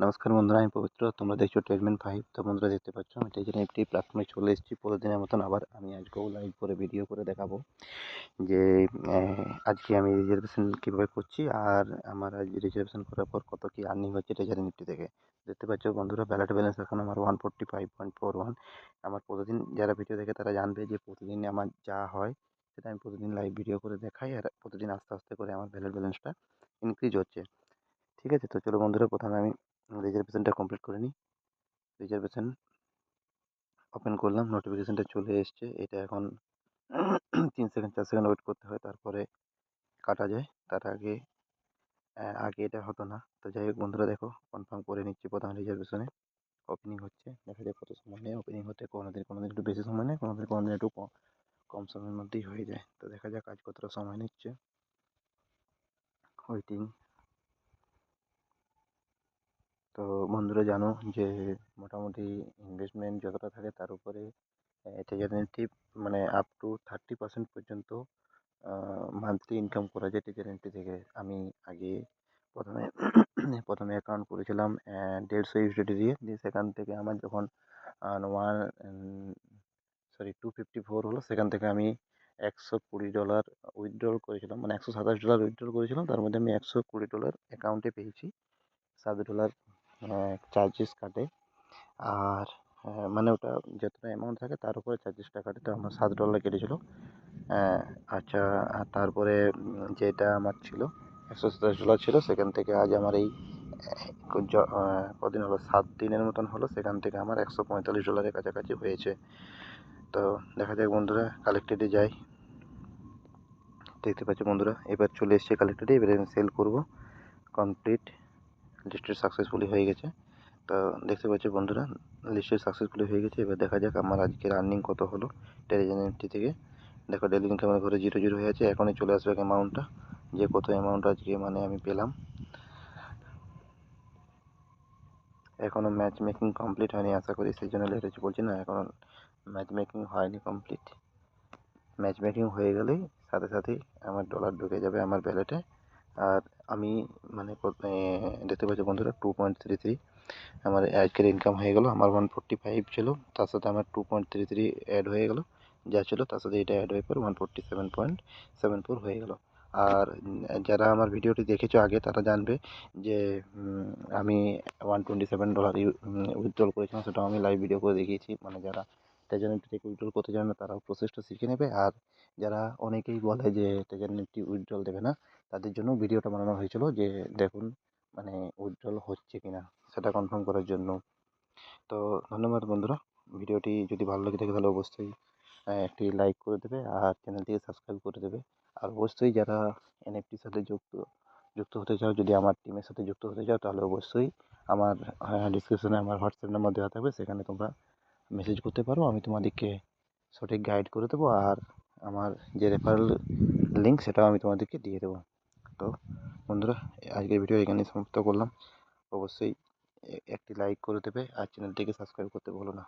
নমস্কার বন্ধুরা, আমি পবিত্র, তোমরা দেখছ ট্রেডম্যান ফাইভ তো বন্ধুরা দেখতে পাচ্ছ, আমি টেজেন একটি প্ল্যাটফর্মে চলে এসেছি। প্রতিদিনের মতন আবার আমি আজকেও লাইভ করে ভিডিও করে দেখাবো যে আজকে আমি রিজার্ভেশন কীভাবে করছি আর আমার আজ রিজার্ভেশন করার পর কত কী আর্নিং হচ্ছে ট্রেজার নিফটি থেকে। দেখতে পাচ্ছ বন্ধুরা ব্যালেট ব্যালেন্স এখন আমার one forty five point four one আমার প্রতিদিন যারা ভিডিও দেখে তারা জানবে যে প্রতিদিন আমার যা হয় সেটা আমি প্রতিদিন লাইভ ভিডিও করে দেখাই আর প্রতিদিন আস্তে আস্তে করে আমার ব্যালেট ব্যালেন্সটা ইনক্রিজ হচ্ছে। ঠিক আছে, তো চলো বন্ধুরা, প্রথমে আমি রিজার্ভেশনটা কমপ্লিট করে নিই। রিজার্ভেশন ওপেন করলাম নোটিফিকেশানটা চলে এসছে। এটা এখন তিন সেকেন্ড চার সেকেন্ড ওয়েট করতে হয়, তারপরে কাটা যায়। তার আগে আগে এটা হতো না। তো যাই হোক বন্ধুরা, দেখো কনফার্ম করে নিচ্ছি প্রথম রিজার্ভেশনে ওপেনিং হচ্ছে, দেখা যায় কত সময় নেয়। ওপেনিং হতে কোনো দিন কোনো দিন একটু বেশি সময় নেয় কোনো দিন কোনো দিন একটু কম সময়ের মধ্যেই হয়ে যায়। তো দেখা যাক কাজ কতটা সময় নিচ্ছে। ওয়েটিং তো বন্ধুরা জানো যে মোটামুটি ইনভেস্টমেন্ট যতটা থাকে তার উপরে নিফটি মানে আপ টু থার্টি পার্সেন্ট পর্যন্ত মান্থলি ইনকাম করা যায় ট্রেজার নিফটি থেকে। আমি আগে প্রথমে প্রথমে অ্যাকাউন্ট করেছিলাম দেড়শো ইউসিডি দিয়ে। দিয়ে সেখান থেকে আমার যখন one sorry two fifty four হলো, সেখান থেকে আমি একশো কুড়ি ডলার উইথড্রল করেছিলাম। মানে একশো সাতাশ ডলার উইথড্রল করেছিলাম। তার মধ্যে আমি একশো কুড়ি ডলার অ্যাকাউন্টে পেয়েছি। সাত ডলার চার্জেস কাটে। আর আহ, মানে ওটা যতটা অ্যামাউন্ট থাকে তার উপরে চার্জেসটা কাটে। তো আমার সাত ডলার কেটেছিলো। আচ্ছা আর তারপরে যেটা আমার ছিল একশো সাতাশ ডলার ছিল সেখান থেকে আজ আমার এই কদিন হলো? সাত দিনের মতন হলো সেখান থেকে আমার একশো পঁয়তাল্লিশ ডলারের কাছাকাছি হয়েছে। তো দেখা যাক বন্ধুরা কালেক্টেডে যাই। দেখতে পাচ্ছি বন্ধুরা এবার চলে এসছে কালেক্টেডে এবারে আমি সেল করব। কমপ্লিট লিস্টেড সাকসেসফুলি হয়ে গেছে। তো দেখতে পাচ্ছি বন্ধুরা লিস্টেড সাকসেসফুলি হয়ে গেছে। এবার দেখা যাক আমার আজকের আর্নিং কত হলো টেলিজেন থেকে। দেখো ডেলি ইনকামের ঘরে জিরো জিরো হয়ে আছে। এখনই চলে আসবে অ্যামাউন্টটা যে কত অ্যামাউন্ট আজকে মানে আমি পেলাম। এখনও ম্যাচ মেকিং কমপ্লিট হয়নি, আশা করি। সেই জন্য লেট হচ্ছে বলছি না এখনও ম্যাচ মেকিং হয়নি কমপ্লিট ম্যাচ মেকিং হয়ে গেলেই সাথে সাথেই আমার ডলার ঢুকে যাবে আমার ব্যালেটে আর আমি মানে দেখতে পাচ্ছি বন্ধুরা টু পয়েন্ট থ্রি থ্রি আমার আজকের ইনকাম হয়ে গেল, আমার ওয়ান ফোর্টি ফাইভ ছিল, তার সাথে আমার two point three three add হয়ে গেল, যা ছিল তার সাথে এটা অ্যাড হয়ে পর one forty seven point seven four হয়ে গেল। আর যারা আমার ভিডিওটি দেখেছ আগে, তারা জানবে যে আমি one twenty seven dollar withdrawal করেছিলাম, সেটাও আমি লাইভ ভিডিও করে দেখিয়েছি। মানে যারা টেজার থেকে উইথড্রল করতে জানে না, তারাও প্রসেসটা শিখে নেবে। আর যারা অনেকেই বলে যে টেজার উইথড্রল দেবে না তাদের জন্য ভিডিওটা বানানো হয়েছিল যে দেখুন মানে উজ্জ্বল হচ্ছে কি না সেটা কনফার্ম করার জন্য। তো ধন্যবাদ বন্ধুরা। ভিডিওটি যদি ভালো লেগে থাকে তাহলে অবশ্যই একটি লাইক করে দেবে আর চ্যানেলটিকে সাবস্ক্রাইব করে দেবে। আর অবশ্যই যারা এনএফটির সাথে যুক্ত যুক্ত হতে চাও, যদি আমার টিমের সাথে যুক্ত হতে চাও, তাহলে অবশ্যই আমার ডিসক্রিপশনে আমার হোয়াটসঅ্যাপ নাম্বার দেওয়া থাকবে। সেখানে তোমরা মেসেজ করতে পারো। আমি তোমাদেরকে সঠিক গাইড করে দেবো। আর আমার যে রেফারেল লিঙ্ক সেটাও আমি তোমাদেরকে দিয়ে দেবো। তো বন্ধুরা, আজকের ভিডিও এখানেই সমাপ্ত করলাম। অবশ্যই একটি লাইক করে দেবে আর চ্যানেলটিকে সাবস্ক্রাইব করতে ভুলো না।